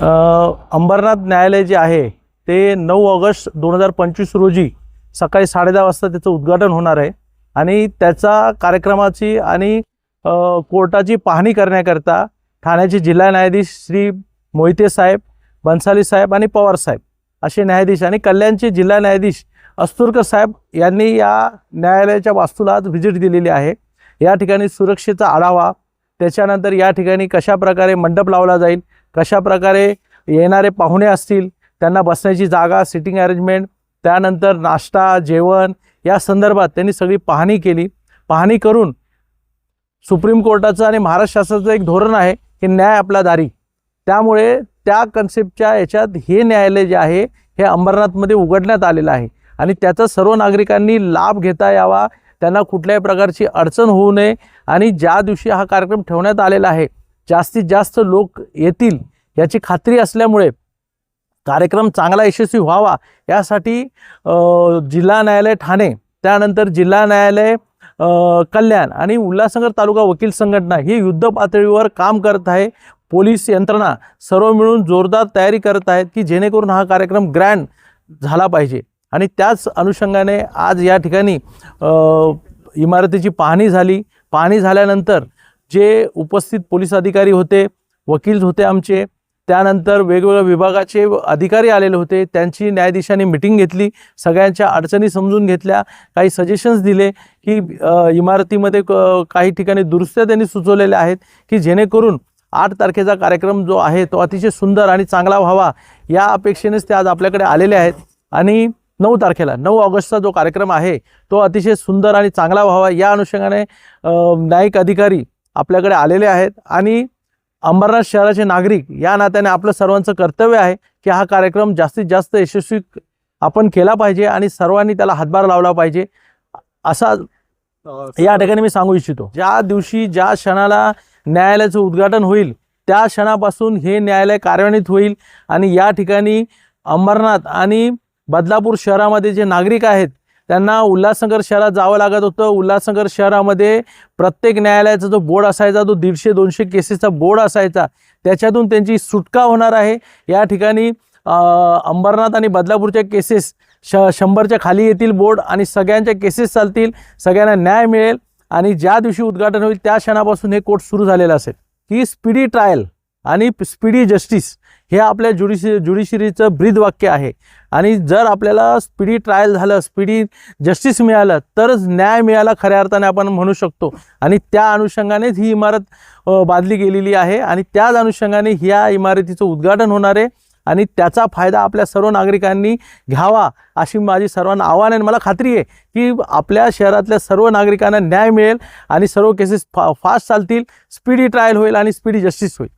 अंबरनाथ न्यायालय जे आहे ते नऊ ऑगस्ट दोन हजार पंचवीस रोजी सकाळी साडेदहा वाजता त्याचं उद्घाटन होणार आहे. आणि त्याचा कार्यक्रमाची आणि कोर्टाची पाहणी करण्याकरता ठाण्याचे जिल्हा न्यायाधीश श्री मोहिते साहेब बन्साली साहेब आणि पवार साहेब असे न्यायाधीश आणि कल्याणचे जिल्हा न्यायाधीश अस्तुरकर साहेब यांनी या न्यायालयाच्या वास्तूला आज व्हिजिट दिलेली आहे. या ठिकाणी सुरक्षेचा आढावा त्याच्यानंतर या ठिकाणी कशा प्रकारे मंडप लावला जाईल कशा प्रकारे येणारे पाहुणे असतील त्यांना बसण्याची जागा सिटिंग अरेंजमेंट त्यानंतर नाश्ता जेवण या संदर्भात त्यांनी सगळी पाहणी केली. पाहणी करून सुप्रीम कोर्टाचं आणि महाराष्ट्र शासनाचं एक धोरण आहे की न्याय आपला दारी. त्यामुळे त्या कन्सेप्टच्या याच्यात हे न्यायालय जे आहे हे अंबरनाथमध्ये उघडण्यात आलेलं आहे. आणि त्याचा सर्व नागरिकांनी लाभ घेता यावा त्यांना कुठल्याही प्रकारची अडचण होऊ नये. आणि ज्या दिवशी हा कार्यक्रम ठेवण्यात आलेला आहे जास्तीत जास्त लोक येतील याची खात्री असल्यामुळे कार्यक्रम चांगला यशस्वी व्हावा यासाठी जिल्हा न्यायालय ठाणे त्यानंतर जिल्हा न्यायालय कल्याण आणि उल्हासनगर तालुका वकील संघटना ही युद्ध पातळीवर काम करत आहे. पोलीस यंत्रणा सर्व मिळून जोरदार तयारी करत आहेत की जेणेकरून हा कार्यक्रम ग्रँड झाला पाहिजे. आणि त्याच अनुषंगाने आज या ठिकाणी इमारतीची पाहणी झाली. पाहणी झाल्यानंतर जे उपस्थित पोलीस अधिकारी होते वकील होते आमचे त्यानंतर वेगवेगळ्या विभागाचे अधिकारी आलेले होते त्यांची न्यायाधीशांनी मिटिंग घेतली सगळ्यांच्या अडचणी समजून घेतल्या काही सजेशन्स दिले की इमारतीमध्ये क- काही ठिकाणी दुरुस्त्या त्यांनी सुचवलेल्या आहेत की जेणेकरून आठ तारखेचा कार्यक्रम जो आहे तो अतिशय सुंदर आणि चांगला व्हावा या अपेक्षेनेच ते आज आपल्याकडे आलेले आहेत. आणि नऊ तारखेला नऊ ऑगस्टचा जो कार्यक्रम आहे तो अतिशय सुंदर आणि चांगला व्हावा या अनुषंगाने न्यायिक अधिकारी आपल्याकडे आलेले आहेत. आणि अंबरनाथ शहराचे नागरिक या नात्याने आपलं सर्वांचं कर्तव्य आहे की हा कार्यक्रम जास्तीत जास्त यशस्वी आपण केला पाहिजे आणि सर्वांनी त्याला हातभार लावला पाहिजे. असा या ठिकाणी मी सांगू इच्छितो. ज्या दिवशी ज्या क्षणाला न्यायालयाचं उद्घाटन होईल त्या क्षणापासून हे न्यायालय कार्यान्वित होईल. आणि या ठिकाणी अंबरनाथ आणि बदलापूर शहरामध्ये जे नागरिक आहेत त्यांना उल्हासनगर शहरात जावं लागत होतं. उल्हासनगर शहरामध्ये प्रत्येक न्यायालयाचा जो बोर्ड असायचा तो दीडशे दोनशे केसेसचा बोर्ड असायचा. त्याच्यातून त्यांची सुटका होणार आहे. या ठिकाणी अंबरनाथ आणि बदलापूरच्या केसेस श शंभरच्या खाली येतील बोर्ड आणि सगळ्यांच्या केसेस चालतील. सगळ्यांना न्याय मिळेल आणि ज्या दिवशी उद्घाटन होईल त्या क्षणापासून हे कोर्ट सुरू झालेलं असेल. की स्पीडी ट्रायल आणि स्पीडी जस्टिस हे आपल्या ज्युडिशि ज्युडिशरीचं ब्रीद वाक्य आहे. आणि जर आपल्याला स्पीडी ट्रायल झालं स्पीडी जस्टिस मिळालं तरच न्याय मिळाला खऱ्या अर्थाने आपण म्हणू शकतो. आणि त्या अनुषंगानेच ही इमारत बांधली गेलेली आहे. आणि त्याच अनुषंगाने ह्या इमारतीचं उद्घाटन होणार आहे. आणि त्याचा फायदा आपल्या सर्व नागरिकांनी घ्यावा अशी माझी सर्वांना आव्हान आहे. आणि मला खात्री आहे की आपल्या शहरातल्या सर्व नागरिकांना न्याय मिळेल आणि सर्व केसेस फा फास्ट चालतील स्पीडी ट्रायल होईल आणि स्पीडी जस्टिस होईल.